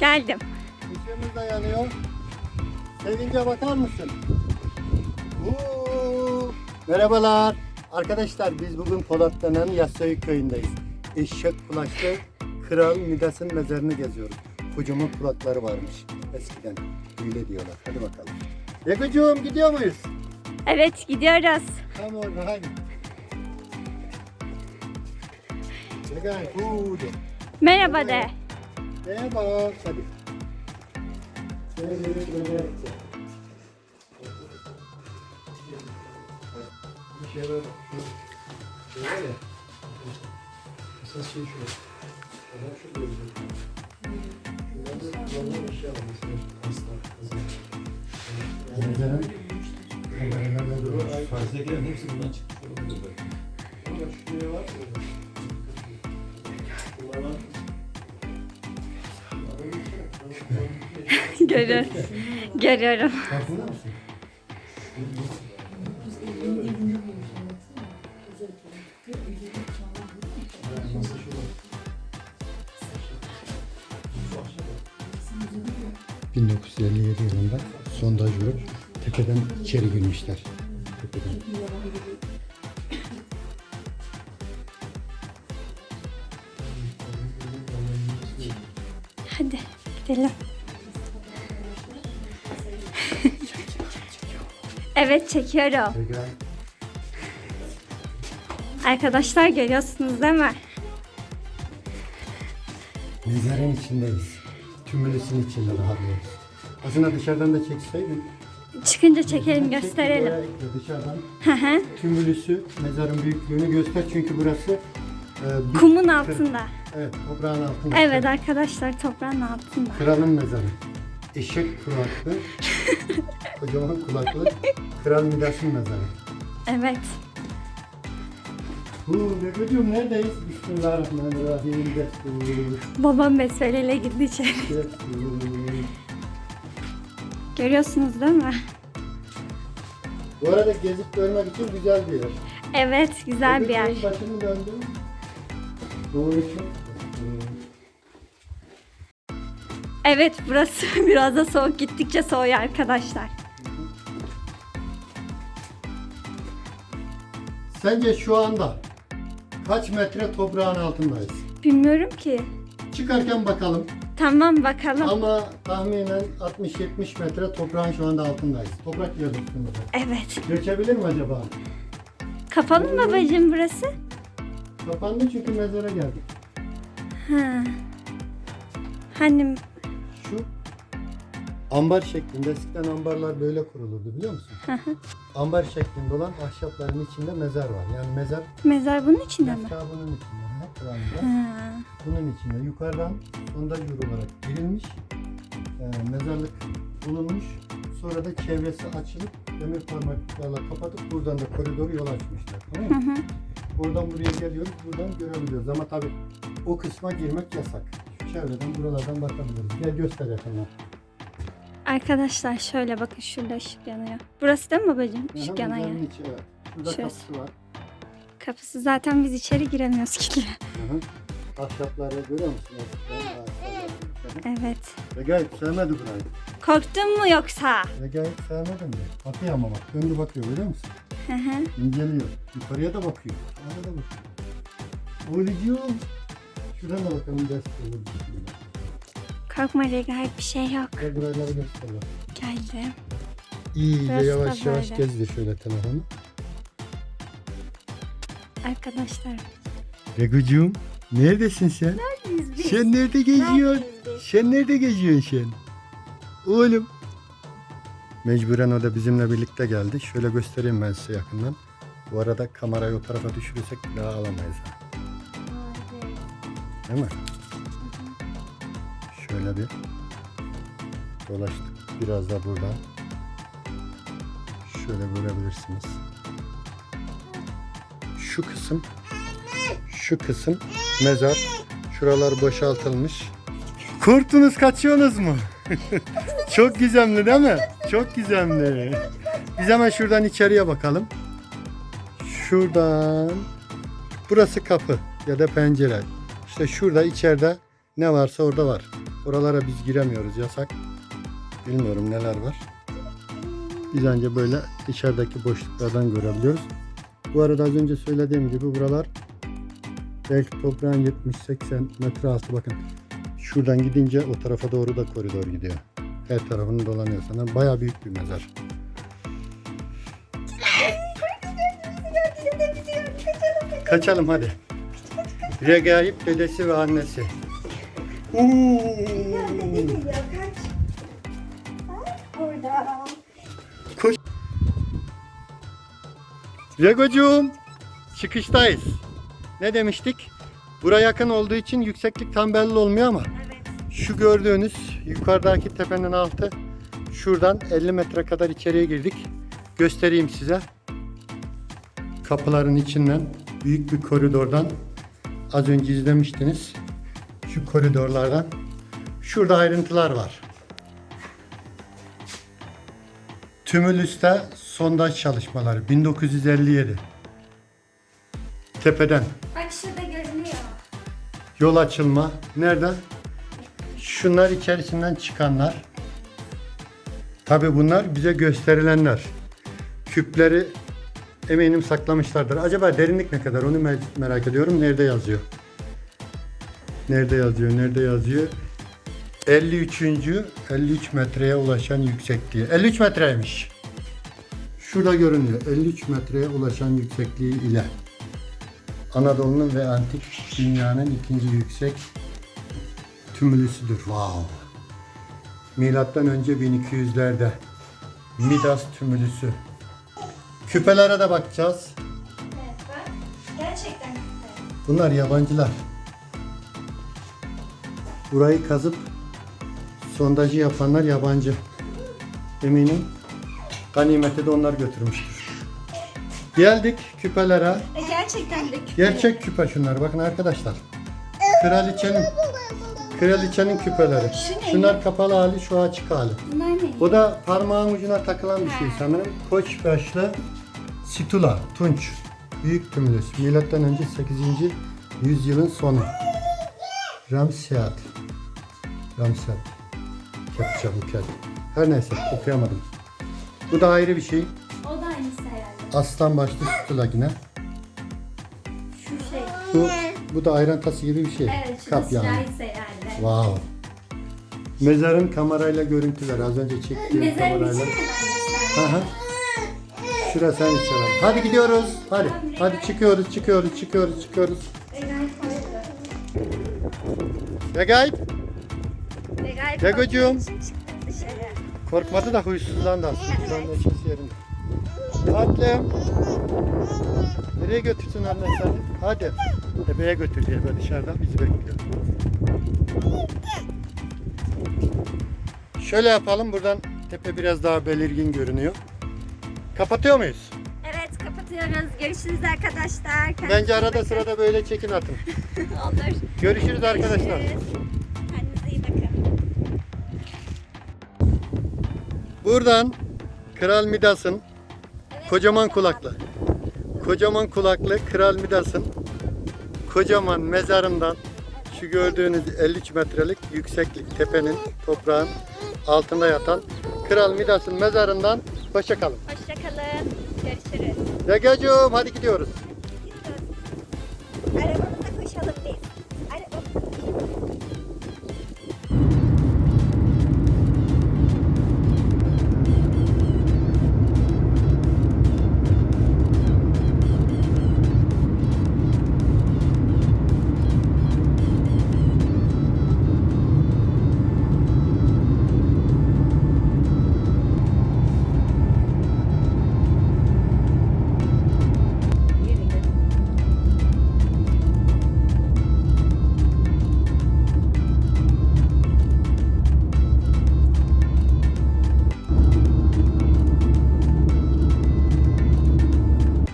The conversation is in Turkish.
Geldim. Işığımız da yanıyor. Sevince bakar mısın? Oo, merhabalar. Arkadaşlar biz bugün Polatlı'nın Yassayı köyündeyiz. Eşek kulaklı Kral Midas'ın mezarını geziyoruz. Kocaman kulakları varmış eskiden. Öyle diyorlar. Hadi bakalım. Yekucuğum gidiyor muyuz? Evet gidiyoruz. On, hadi. Merhaba de. Merhaba. Hadi. Bir şey var. Şu şey var ya. Esas şey şu. Adam şu şey. Mezarın Fazlakilerin hepsi olabilir belki. Ama şuraya var? Görüyorum. Görüyorum. farkında mısın? masa şu var. 1957 yılında sondaj vurup tepeden içeri girmişler. Tepeden. Hadi gidelim. Evet çekiyorum. Tekrar Arkadaşlar görüyorsunuz değil mi? mezarın içindeyiz. Tümülüsün içinde rahatlıyoruz. Aslında dışarıdan da çekseydin. Çıkınca çekelim Çek, gösterelim. Dışarıdan Hı hı. tümülüsü mezarın büyüklüğünü göster çünkü burası e, bir- Kumun altında. Evet toprağın altında. Evet arkadaşlar toprağın altında. Kralın mezarı. Eşek kulaklı, kocaman kulaklı Kral Midas'ın mezarı. Evet. Bu Begocuğum neredeyiz? Bismillahirrahmanirrahim. Destur, Babam besmeleyle girdi içeri. destur. Görüyorsunuz değil mi? Bu arada gezip görmek için güzel bir yer. Evet güzel bir yer. Başını döndüm. Doğru için. Evet burası biraz da soğuk gittikçe soğuyor arkadaşlar. Sence şu anda kaç metre toprağın altındayız? Bilmiyorum ki. Çıkarken bakalım. Tamam bakalım. Ama tahminen 60-70 metre toprağın şu anda altındayız. Toprak yer üstünde. Evet. Göçebilir mi acaba? Kapalı mı babacığım burası? Kapandı çünkü mezara geldik. Ha. Hani ambar şeklinde eskiden ambarlar böyle kurulurdu biliyor musun? ambar şeklinde olan ahşapların içinde mezar var. Yani mezar mezar bunun içinde mi? mezar bunun içinde. Kur'an'da. Ha. Bunun içinde yukarıdan sondaj olarak girilmiş. e, mezarlık bulunmuş. Sonra da çevresi açılıp demir parmaklarla kapatıp buradan da koridoru yol açmışlar. Tamam Hı mı? hı. Buradan buraya geliyoruz, buradan görebiliyoruz. Ama tabii o kısma girmek yasak. Şu çevreden buralardan bakabiliyoruz. Gel göster yakından. Arkadaşlar şöyle bakın şurada ışık yanıyor. Burası değil mi babacığım? Işık yanan yer. içi, evet. Şurada Şurası. kapısı var. Kapısı zaten biz içeri giremiyoruz ki. Hı hı. Ahşapları görüyor musun? Evet. Regaip sevmedi burayı. Korktun mu yoksa? Regaip sevmedi mi? Bakıyor ama bak. Döndü bakıyor görüyor musun? Hı hı. İnceliyor. Yukarıya da bakıyor. Aşağıya da bakıyor. Oğlucuğum. Şuradan da bakalım ders olur. Korkma Regal bir şey yok. Gel buraları göster bak. Geldim. İyice Burası da yavaş yavaş böyle. gezdir şöyle telefonu. Arkadaşlar. Regucuğum neredesin sen? Neredeyiz biz? Sen nerede geziyorsun? Neredeyiz biz? Sen nerede geziyorsun sen? Oğlum. Mecburen o da bizimle birlikte geldi. Şöyle göstereyim ben size yakından. Bu arada kamerayı o tarafa düşürürsek daha alamayız. ha. Değil mi? Şöyle bir dolaştık. Biraz da buradan. Şöyle görebilirsiniz. Şu kısım şu kısım mezar. Şuralar boşaltılmış. Korktunuz kaçıyorsunuz mu? Çok gizemli değil mi? Çok gizemli. Biz hemen şuradan içeriye bakalım. Şuradan. Burası kapı ya da pencere. İşte şurada içeride ne varsa orada var. Oralara biz giremiyoruz yasak. Bilmiyorum neler var. Biz ancak böyle içerideki boşluklardan görebiliyoruz. Bu arada az önce söylediğim gibi buralar belki toprağın 70-80 metre altı bakın. Şuradan gidince o tarafa doğru da koridor gidiyor. Her tarafını dolanıyor sana. Bayağı büyük bir mezar. Kaçalım hadi. Regaip dedesi ve annesi. Uuu. Orada. Koş. Regocuğum, çıkıştayız. Ne demiştik? Buraya yakın olduğu için yükseklik tam belli olmuyor ama Evet. şu gördüğünüz yukarıdaki tepenin altı şuradan 50 metre kadar içeriye girdik. Göstereyim size. Kapıların içinden büyük bir koridordan az önce izlemiştiniz. Şu koridorlardan şurada ayrıntılar var. Tümülüs'te sondaj çalışmaları 1957. Tepeden Bak şurada görünüyor. yol açılma. Nereden? Şunlar içerisinden çıkanlar. Tabi bunlar bize gösterilenler. Küpleri eminim saklamışlardır. Acaba derinlik ne kadar onu me- merak ediyorum. Nerede yazıyor? Nerede yazıyor? Nerede yazıyor? 53. 53 metreye ulaşan yüksekliği. 53 metreymiş. Şurada görünüyor. 53 metreye ulaşan yüksekliği ile. Anadolu'nun ve antik dünyanın ikinci yüksek tümülüsüdür. Wow. Milattan önce 1200'lerde Midas tümülüsü. Küpelere de bakacağız. Evet bak. Gerçekten güzel. Bunlar yabancılar. Burayı kazıp sondajı yapanlar yabancı. Eminim ganimeti de onlar götürmüştür. Geldik küpelere. E, gerçekten de küpe. Gerçek küpe şunlar bakın arkadaşlar. Kraliçenin Kraliçenin küpeleri. Şunlar kapalı hali, şu açık hali. Bunlar ne? O da parmağın ucuna takılan bir şey sanırım. Koç başlı situla, tunç. Büyük tümülüs. Milattan önce 8. yüzyılın sonu. Ramsiyat. Ramsiyat. Kepçe buket. Her neyse okuyamadım. Bu da ayrı bir şey. O da aynısı herhalde. Aslan başlı situla yine. Şu şey. Bu, bu da ayran tası gibi bir şey. Evet şu Kap yani. herhalde. Wow. Mezarın kamerayla görüntüler. Az önce çektiğim Mezarın kamerayla. Hı hı. Şurası sen içeri. Hadi gidiyoruz. Hadi. Hadi çıkıyoruz, çıkıyoruz, çıkıyoruz, çıkıyoruz. Egay. Regaip Egay Dışarı. korkmadı da huysuzlandı aslında. Şu anda neşesi yerinde. Tatlım. Nereye götürsün anne seni? Hadi. Tepeye götür diye böyle dışarıda bizi bekliyor. Şöyle yapalım. Buradan tepe biraz daha belirgin görünüyor. Kapatıyor muyuz? Evet kapatıyoruz. Görüşürüz arkadaşlar. Kendinize Bence arada bakın. sırada böyle çekin atın. Olur. Görüşürüz arkadaşlar. Görüşürüz. Buradan Kral Midas'ın kocaman kulaklı. Kocaman kulaklı Kral Midas'ın kocaman mezarından şu gördüğünüz 53 metrelik yükseklik tepenin toprağın altında yatan Kral Midas'ın mezarından hoşça kalın. Hoşçakalın. Görüşürüz. Regacuğum hadi gidiyoruz.